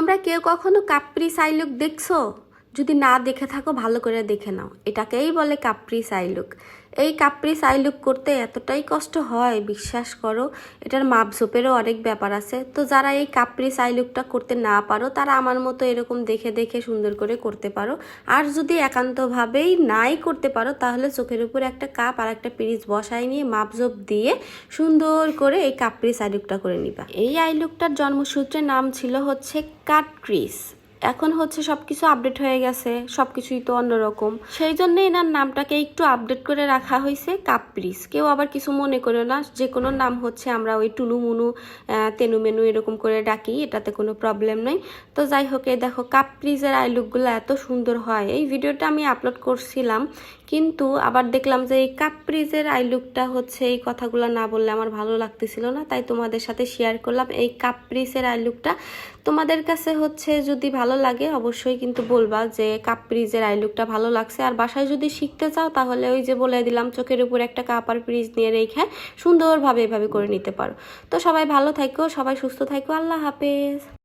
তোমরা কেউ কখনো কাপ্রি সাইলুক দেখছ? যদি না দেখে থাকো, ভালো করে দেখে নাও। এটাকেই বলে কাপ্রি সাইলুক এই কাপ্রি সাইলুক করতে এতটাই কষ্ট হয়, বিশ্বাস করো, এটার মাপঝোপেরও অনেক ব্যাপার আছে। তো যারা এই কাপ্রি সাইলুকটা করতে না পারো, তারা আমার মতো এরকম দেখে দেখে সুন্দর করে করতে পারো। আর যদি একান্তভাবেই নাই করতে পারো, তাহলে চোখের উপর একটা কাপ আর একটা পিরিচ বসাই নিয়ে মাপঝোপ দিয়ে সুন্দর করে এই কাপ্রি সাইলুকটা করে নিবা। এই আইলুকটার জন্মসূত্রের নাম ছিল হচ্ছে কাটক্রিস এখন হচ্ছে সবকিছু আপডেট হয়ে গেছে সব কিছুই তো অন্যরকম। সেই জন্য এনার নামটাকে একটু আপডেট করে রাখা হয়েছে কাপ্রিস কেউ আবার কিছু মনে করো না যে কোনো নাম হচ্ছে আমরা ওই টুনু মুনু তেনু মেনু এরকম করে ডাকি, এটাতে কোনো প্রবলেম নেই। তো যাই হোক দেখো কাপ্রিজের আই লুকগুলো এত সুন্দর হয়। এই ভিডিওটা আমি আপলোড করছিলাম, কিন্তু আবার দেখলাম যে এই কাপ্রিজের আই লুকটা হচ্ছে এই কথাগুলো না বললে আমার ভালো লাগতেছিল না, তাই তোমাদের সাথে শেয়ার করলাম। এই কাপ্রিজের আই লুকটা তোমাদের কাছে হচ্ছে যদি ভালো লাগে, অবশ্যই কিন্তু বলবা যে কাপ্রিজের আই লুকটা ভালো লাগছে। আর বাসায় যদি শিখতে চাও, তাহলে ওই যে বলে দিলাম, চোখের উপর একটা কাপ আর প্রিজ নিয়ে রেখে সুন্দরভাবে এভাবে করে নিতে পারো। তো সবাই ভালো থাকো, সবাই সুস্থ থাকো, আল্লাহ হাফেজ।